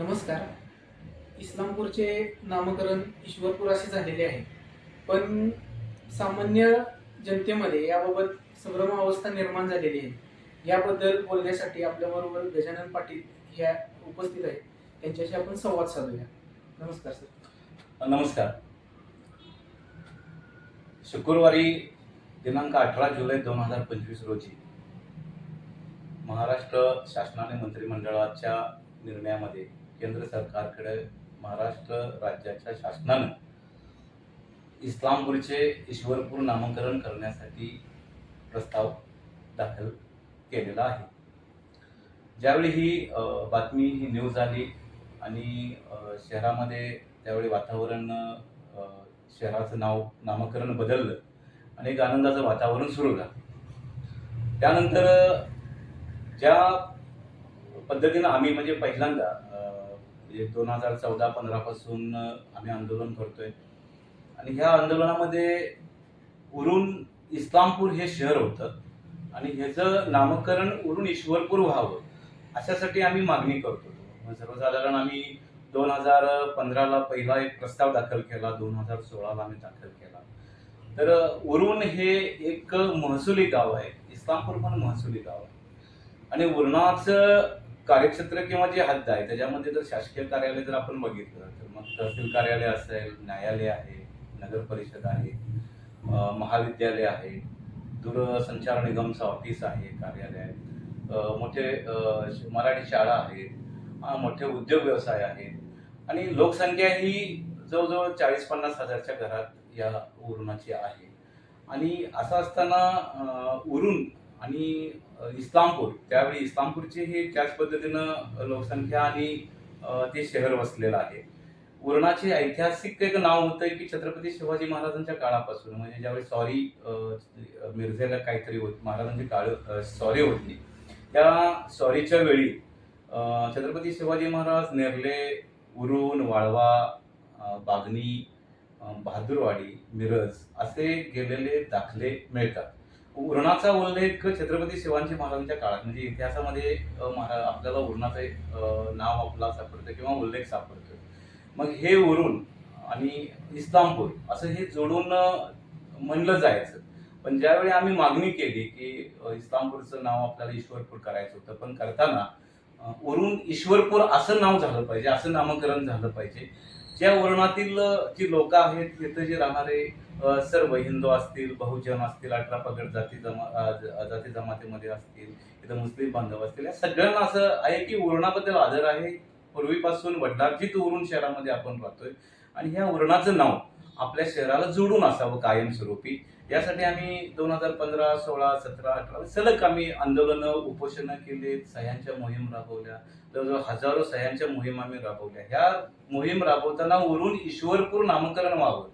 नमस्कार. इस्लामपूरचे नामकरण ईश्वरपूर असे झालेले आहे. पण सामान्य जनतेमध्ये याबाबत संभ्रम अवस्था निर्माण झालेली आहे. याबद्दल बोलण्यासाठी आपल्याबरोबर गजानन पाटील ह्या उपस्थित आहेत. त्यांच्याशी आपण संवाद साधूया. नमस्कार सर. नमस्कार. शुक्रवारी दिनांक अठरा जुलै दोन हजार पंचवीस रोजी महाराष्ट्र शासनाने मंत्रिमंडळाच्या निर्णयामध्ये केंद्र सरकारकडे महाराष्ट्र राज्याच्या शासनानं इस्लामपूरचे ईश्वरपूर नामकरण करण्यासाठी प्रस्ताव दाखल केलेला आहे. ज्यावेळी ही बातमी ही न्यूज आली आणि शहरामध्ये त्यावेळी वातावरण शहराचं नाव नामकरण बदललं आणि एक आनंदाचं वातावरण सुरू झालं. त्यानंतर ज्या पद्धतीनं आम्ही म्हणजे पहिल्यांदा म्हणजे दोन हजार चौदा पंधरापासून आम्ही आंदोलन करतोय. आणि ह्या आंदोलनामध्ये उरून इस्लामपूर हे शहर होतं. आणि ह्याचं नामकरण उरून ईश्वरपूर व्हावं अशासाठी आम्ही मागणी करतो. मग सर्वसाधारण आम्ही दोन हजार पंधराला पहिला एक प्रस्ताव दाखल केला दोन हजार सोळाला आम्ही दाखल केला. तर उरून हे एक महसुली गाव आहे. इस्लामपूर पण महसुली गाव आहे. आणि उरणाचं कार्यक्षेत्र किंवा जे हद्द आहे त्याच्यामध्ये जर शासकीय कार्यालय जर आपण बघितलं तर मग तहसील कार्यालय असेल न्यायालय आहे नगर परिषद आहे महाविद्यालय आहे दूरसंचार निगमचं ऑफिस आहे कार्यालय आहे. मोठे मराठी शाळा आहेत मोठे उद्योग व्यवसाय आहेत आणि लोकसंख्या ही जवळजवळ चाळीस पन्नास हजारच्या घरात या उरुणाची आहे. आणि असं असताना उरून आणि इस्लामपूर. त्यावेळी इस्लामपूरचे हे त्याच पद्धतीनं लोकसंख्या आणि ते शहर वसलेलं आहे. उरणाचे ऐतिहासिक एक नाव होतं की छत्रपती शिवाजी महाराजांच्या काळापासून. म्हणजे ज्यावेळी सॉरी मिरजेला काहीतरी होत महाराजांची काळ सॉरी होती. त्या सॉरीच्या वेळी छत्रपती शिवाजी महाराज नेरले उरून वाळवा बागणी बहादूरवाडी मिरज असे गेलेले दाखले मिळतात. उरणाचा उल्लेख छत्रपती शिवाजी महाराजांच्या काळात म्हणजे इतिहासामध्ये महारा आपल्याला उरणाचं एक, नाव आपला सापडतं किंवा उल्लेख सापडतो. मग हे उरून आणि इस्लामपूर असं हे जोडून म्हणलं जायचं. पण ज्यावेळी आम्ही मागणी केली की इस्लामपूरचं नाव आपल्याला ईश्वरपूर करायचं होतं पण करताना उरून ईश्वरपूर असं नाव झालं पाहिजे असं नामकरण झालं पाहिजे. ज्या उरणातील जी लोक आहेत तिथं जे राहणारे सर्व हिंदू असतील बहुजन असतील अठरा पगड जाती जमा जाती जमातीमध्ये असतील इथं मुस्लिम बांधव असतील या सगळ्यांना असं आहे की उरणाबद्दल आदर आहे. पूर्वीपासून वडिलार्जित उरण शहरामध्ये आपण राहतोय आणि ह्या उरणाचं नाव आपल्या शहराला जोडून असावं कायमस्वरूपी. यासाठी आम्ही दोन हजार पंधरा सोळा सतरा अठरा सलग आम्ही आंदोलनं उपोषणं केली सह्यांच्या मोहीम राबवल्या जवळजवळ हजारो सह्यांच्या मोहीम आम्ही राबवल्या. ह्या मोहीम राबवताना उरून ईश्वरपूर नामकरण व्हावं.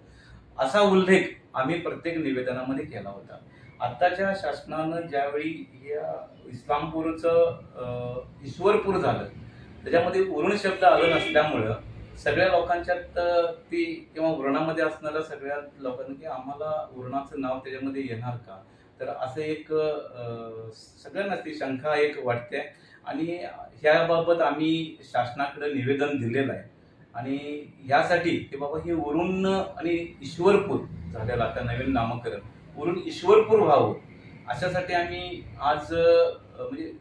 असा उल्लेख आम्ही प्रत्येक निवेदनामध्ये केला होता. आत्ताच्या शासनानं ज्यावेळी या इस्लामपूरचं ईश्वरपूर झालं त्याच्यामध्ये उरण शब्द आलं नसल्यामुळं सगळ्या लोकांच्यात ती किंवा उरणामध्ये असणाऱ्या सगळ्या लोकांना की आम्हाला उरणाचं नाव त्याच्यामध्ये येणार का? तर असं एक सगळ्यांना ती शंका एक वाटते. आणि ह्याबाबत आम्ही शासनाकडे निवेदन दिलेलं आहे. आणि यासाठी की बाबा हे वरुण आणि ईश्वरपूर झालेलं आता नवीन नामकरण. वरुण ईश्वरपूर व्हावं अशासाठी आम्ही आज म्हणजे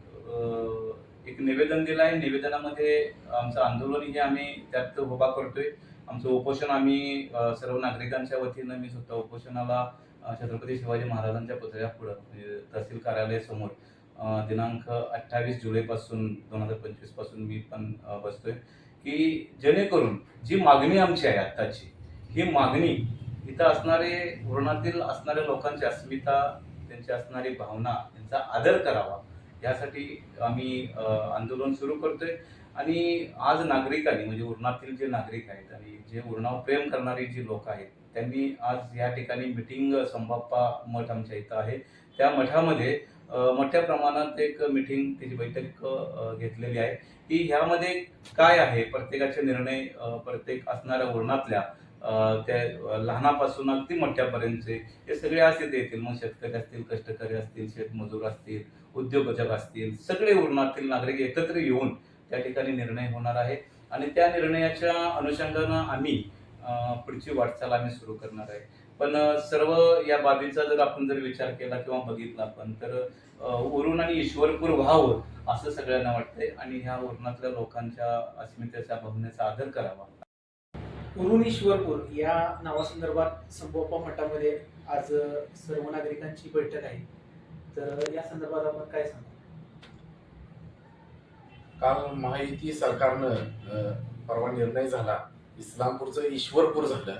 एक निवेदन दिलं आहे. निवेदनामध्ये आमचं आंदोलन हे आम्ही त्यात उभा करतोय. आमचं उपोषण आम्ही सर्व नागरिकांच्या वतीनं मी सुद्धा उपोषणाला छत्रपती शिवाजी महाराजांच्या पुतळ्या पुढं म्हणजे तहसील कार्यालयासमोर दिनांक अठ्ठावीस जुलैपासून दोन हजार पंचवीसपासून मी पण बसतोय. की जेणेकरून जी मागणी आमची आहे आत्ताची ही मागणी इथं असणारे वृणातील असणाऱ्या लोकांची अस्मिता त्यांची असणारी भावना त्यांचा आदर करावा यासाठी आम्ही आंदोलन सुरू करतोय. आणि आज नागरिकांनी म्हणजे उरणातील जे नागरिक आहेत आणि जे उरणावर प्रेम करणारी जी लोक आहेत त्यांनी आज या ठिकाणी मिटिंग संबाप्पा मठ आमच्या इथं आहे. त्या मठामध्ये मोठ्या प्रमाणात एक मिटिंग त्याची बैठक घेतलेली आहे. की ह्यामध्ये काय आहे? प्रत्येकाचे निर्णय प्रत्येक असणाऱ्या उरणातल्या त्या लहानापासून अगदी मोठ्यापर्यंतचे हे सगळे असेच येतील. मग शेतकरी असतील कष्टकरी असतील शेतमजूर असतील उद्योगजक असतील सगळे उरणातील नागरिक एकत्र येऊन त्या ठिकाणी निर्णय होणार आहे. आणि त्या निर्णयाच्या अनुषंगानं आम्ही पुढची वाटचाल आम्ही सुरू करणार आहे. पण सर्व या बाबींचा जर आपण जर विचार केला किंवा बघितला आपण तर उरण आणि ईश्वरपूर व्हावं असं सगळ्यांना वाटतंय आणि ह्या उरणातल्या लोकांच्या अस्मितेच्या भावनेचा आदर करावा. उरुण ईश्वरपूर या नावासंदर्भात संभोपा मठामध्ये आज सर्व नागरिकांची बैठक आहे. तर या संदर्भात आपण काय सांगू? काल महायुती सरकारनं परवा निर्णय झाला. इस्लामपूरचं ईश्वरपूर झालं.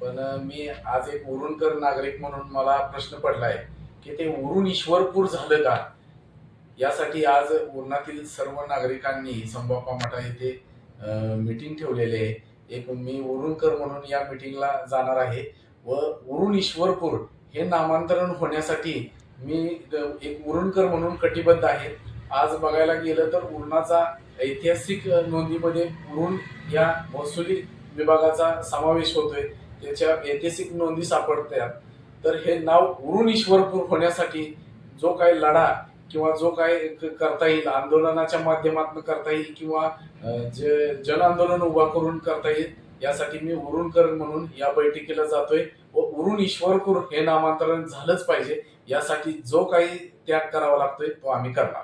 पण मी आज एक उरुणकर नागरिक म्हणून मला प्रश्न पडलाय की ते उरुण ईश्वरपूर झालं का? यासाठी आज उरणातील सर्व नागरिकांनी संबाप्पा मठा येथे मीटिंग ठेवलेली आहे. एक मी उरुणकर म्हणून या मीटिंगला जाणार आहे. व उरुण ईश्वरपूर हे नामांतरण होण्यासाठी मी एक उरुणकर म्हणून कटिबद्ध आहे. आज बघायला गेलं तर उरणाचा ऐतिहासिक नोंदीमध्ये उरण या महसुली विभागाचा समावेश होतोय. त्याच्या ऐतिहासिक नोंदी सापडतात. तर हे नाव उरुण ईश्वरपूर होण्यासाठी जो काही लढा किंवा जो काय करता येईल आंदोलनाच्या माध्यमातून करता येईल किंवा जे जन आंदोलन उभा करून करता येईल यासाठी मी उरुणकर म्हणून या बैठकीला जातोय व उरुण ईश्वरपूर हे नामांतरण झालंच पाहिजे. यासाठी जो काही त्याग करावा लागतोय तो आम्ही करणार.